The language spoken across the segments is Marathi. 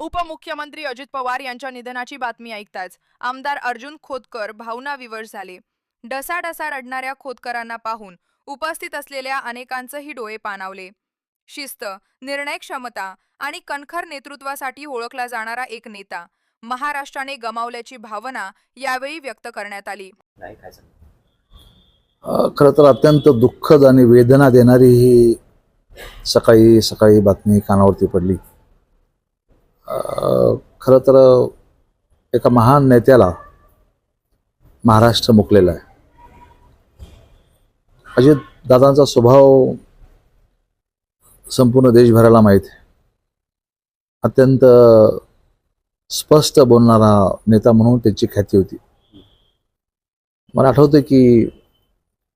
उपमुख्यमंत्री अजित पवार यांच्या निधनाची बातमी ऐकताच आमदार अर्जुन खोतकर भावना विवश झाले. डसाडसा रडणाऱ्या खोतकरांना पाहून उपस्थित असलेल्या अनेकांचेही डोळे पाणावले. शिस्त निर्णय क्षमता आणि कणखर नेतृत्वासाठी ओळखला जाणारा एक नेता महाराष्ट्राने गमावल्याची भावना यावेळी व्यक्त करण्यात आली. खरं तर अत्यंत दुःखद आणि वेदना देणारी ही सकाळी सकाळी बातमी कानावरती पडली. खरं तर एका महान नेत्याला महाराष्ट्र मुकलेला आहे. अजित दादांचा स्वभाव संपूर्ण देशभराला माहीत आहे. अत्यंत स्पष्ट बोलणारा नेता म्हणून त्यांची ख्याती होती. मला आठवतं की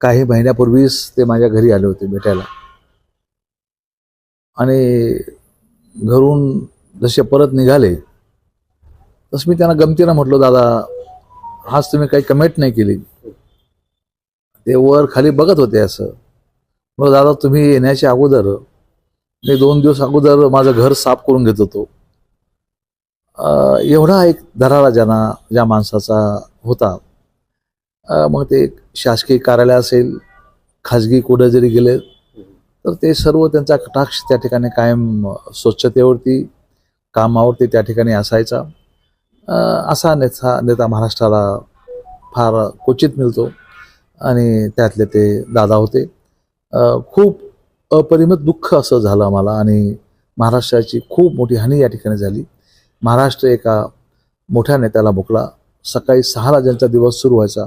काही महिन्यापूर्वीच ते माझ्या घरी आले होते भेटायला. आणि घरून जसे परत निघाले तसं मी त्यांना गमतीनं म्हटलो दादा आज तुम्ही काही कमेंट नाही केली. ते वर खाली बघत होते असं. मग दादा तुम्ही येण्याच्या अगोदर मी दोन दिवस अगोदर माझं घर साफ करून घेत होतो. एवढा एक दरारा ज्यांना ज्या माणसाचा होता. मग ते शासकीय कार्यालय असेल खाजगी कुठं जरी गेले तर ते सर्व त्यांचा कटाक्ष त्या ठिकाणी कायम स्वच्छतेवरती कामावरती त्या ठिकाणी असायचा. असा नेता नेता महाराष्ट्राला फार क्वचित मिळतो आणि त्यातले ते दादा होते. खूप अपरिमित दुःख असं झालं आम्हाला आणि महाराष्ट्राची खूप मोठी हानी या ठिकाणी झाली. महाराष्ट्र एका मोठ्या नेत्याला मुकला सकाळी सहाला ज्यांचा दिवस सुरू व्हायचा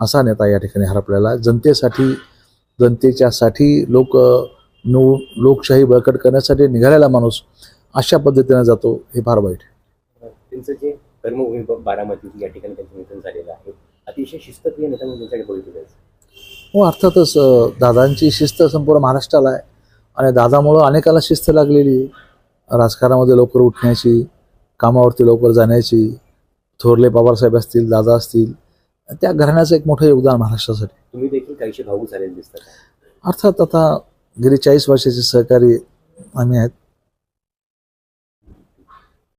असा नेता या ठिकाणी हरपलेला. जनतेसाठी जनतेच्यासाठी लोक नो लोकशाही बळकट करण्यासाठी निघालेला माणूस अशा पद्धतीने जातो हे फार वाईट. त्यांचं जे कर्मभूमी बारामती या ठिकाणी त्यांचं निधन झालेलं आहे अतिशय शिस्तप्रिय नेता म्हणून त्यांच्याकडे बघितलं जायचं हो अर्थातच दादांची शिस्त संपूर्ण महाराष्ट्राला आहे आणि दादामुळं अनेकाला शिस्त लागलेली आहे. राजकारणामध्ये लवकर उठण्याची कामावरती लवकर जाण्याची थोरले पवारसाहेब असतील दादा असतील त्या घराण्याचं एक मोठं योगदान महाराष्ट्रासाठी. तुम्ही देखील काहीशी भाऊक झालेले दिसतात. अर्थात आता गेली चाळीस वर्षाचे सहकारी आम्ही आहेत.